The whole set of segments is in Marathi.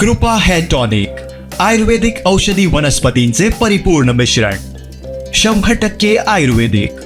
कृपा हेअर टॉनिक आयुर्वेदिक औषधी वनस्पतींचे परिपूर्ण मिश्रण शंभर टक्के आयुर्वेदिक.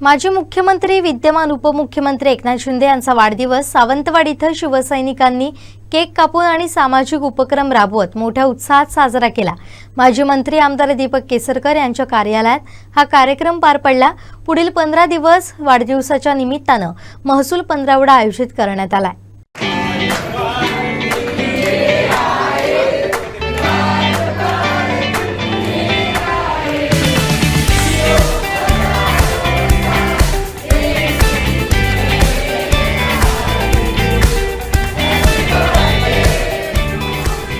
माजी मुख्यमंत्री विद्यमान उपमुख्यमंत्री एकनाथ शिंदे यांचा वाढदिवस सावंतवाडी इथं शिवसैनिकांनी केक कापून आणि सामाजिक उपक्रम राबवत मोठ्या उत्साहात साजरा केला. माजी मंत्री आमदार दीपक केसरकर यांच्या कार्यालयात हा कार्यक्रम पार पडला. पुढील पंधरा दिवस वाढदिवसाच्या निमित्तानं महसूल पंधरावडा आयोजित करण्यात आलाय.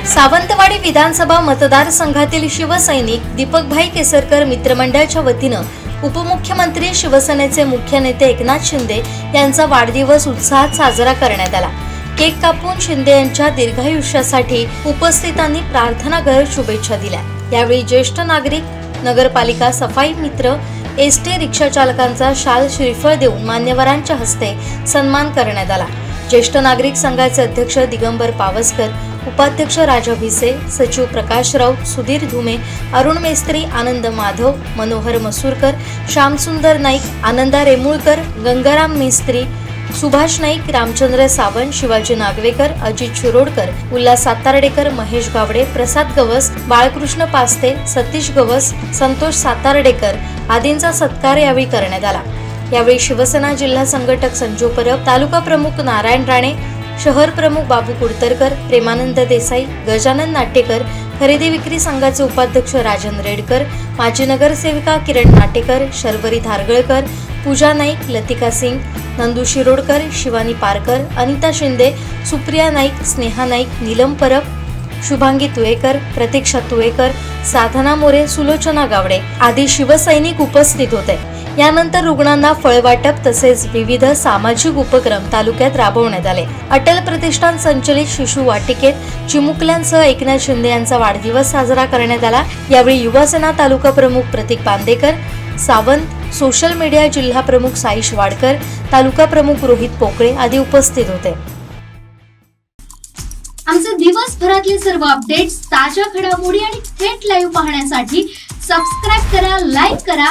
सावंतवाडी विधानसभा मतदारसंघातील शिवसैनिक दीपकभाई केसरकर मित्रमंडळाच्या वतीनं उपमुख्यमंत्री शिवसेनेचे मुख्य नेते एकनाथ शिंदे यांचा वाढदिवस उत्साहात साजरा करण्यात आला. केक कापून शिंदे यांच्या दीर्घायुष्यासाठी उपस्थितांनी प्रार्थना घर शुभेच्छा दिल्या. यावेळी ज्येष्ठ नागरिक नगरपालिका सफाई मित्र एस टी रिक्षा चालकांचा शाल श्रीफळ देऊन मान्यवरांच्या हस्ते सन्मान करण्यात आला. ज्येष्ठ नागरिक संघाचे अध्यक्ष दिगंबर पावसकर उपाध्यक्ष राजा भिसे सचिव प्रकाश राऊत सुधीर धुमे अरुण मेस्त्री आनंद माधव मनोहर मसूरकर श्यामसुंदर नाईक आनंदा रेमुळकर गंगाराम मेस्त्री सुभाष नाईक रामचंद्र सावंत शिवाजी नागवेकर अजित शिरोडकर उल्हास सातार्डेकर महेश गावडे प्रसाद गवस बाळकृष्ण पास्ते सतीश गवस संतोष सातार्डेकर आदींचा सत्कार यावेळी करण्यात आला. यावेळी शिवसेना जिल्हा संघटक संजू परब तालुका प्रमुख नारायण राणे शहर प्रमुख बाबू कुडतरकर प्रेमानंद देसाई गजानन नाटेकर खरेदी विक्री संघाचे उपाध्यक्ष राजन रेडकर माजी नगरसेविका किरण नाटेकर शर्वरी धारगळकर पूजा नाईक लतिका सिंग नंदू शिरोडकर शिवानी पारकर अनिता शिंदे सुप्रिया नाईक स्नेहा नाईक नीलम परब शुभांगी तुळेकर प्रतीक्षा तुळेकर साधना मोरे सुलोचना गावडे आदी शिवसैनिक उपस्थित होते. यानंतर रुग्णांना फळवाटप तसेच विविध सामाजिक उपक्रम तालुक्यात राबवण्यात आले. अटल प्रतिष्ठान संचलित शिशु वाटिकेत चिमुकल्यांसह एकनाथ शिंदे यांचा वाढदिवस साजरा करण्यात आला. यावेळी युवासेना तालुका प्रमुख प्रतीक बांदेकर सावंत सोशल मीडिया जिल्हा प्रमुख साईश वाडकर तालुका प्रमुख रोहित पोकळे आदी उपस्थित होते. आमचे दिवसभरातले सर्व अपडेट्स ताज्या घडामोडी आणि थेट लाईव्ह पाहण्यासाठी सबस्क्राईब करा लाईक करा